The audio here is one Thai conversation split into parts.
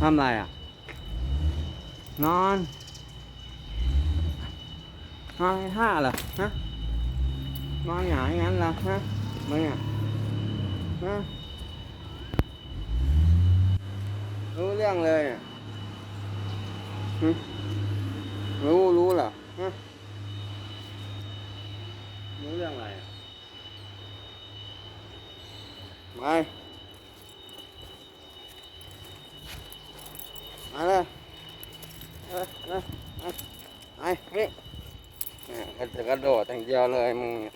ทำอะไรอะ นอนนอนในท่าเหรอฮะนอนหงายงั้นเหรอฮะมึงอะฮะรู้เรื่องเลยอะรู้รู้เหรอฮะรู้เรื่องอะไรอะไป มาเลยเออเออเออไปนี่เนี่ยก็จะกระโดดอย่างเดียวเลยมึงเนี่ย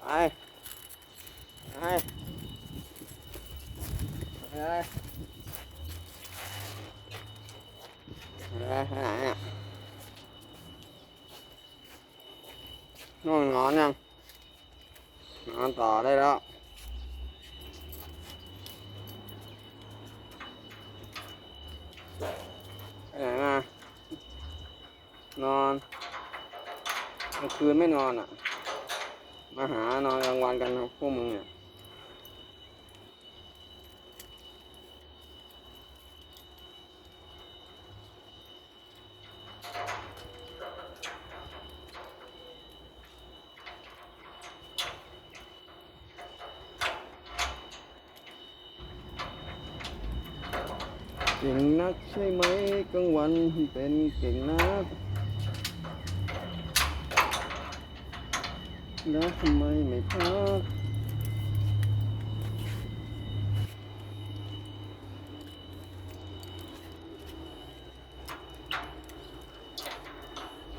ไปไปไปเลยไปเลยไปไหนอะนู่นนอนยังนอนต่อได้แล้ว ไปไหนมานอนกลางคืนไม่นอนอะ มาหานอนกลางวันกันพวกมึงเนี่ย เก่งนักใช่ไหมกลางวันเป็นเก่งนัก แล้วทำไมไม่พัก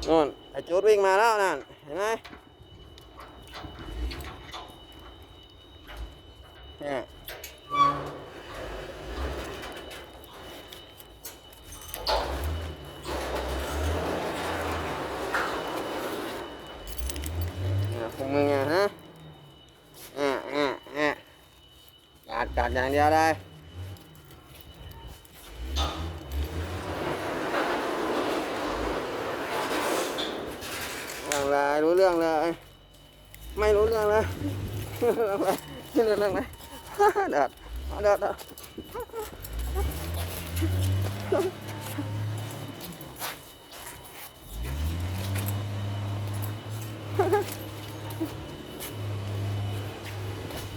นู่นไอจูดวิ่งมาแล้วนั่น เห็นไหมเนี่ยพวกมึงอะฮะอ่าอ่าอ่ากั ดกัดอย่างเดียวได้เรื่องเลยรู้เรื่องเลยไม่รู้เรื่องเลย ไม่รู้เรื่องเลยเดือดเดือดเดือด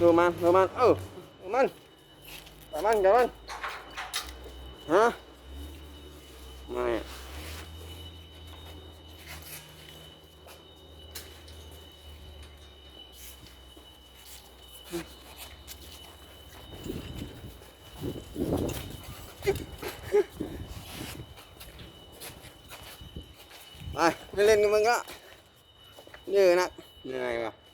ดูมันดูมันเออ มันจับมันจับมันฮะไม่ไปไม่เล่นกับมึงก็เหนื่อยนักเหนื่อยว่ะ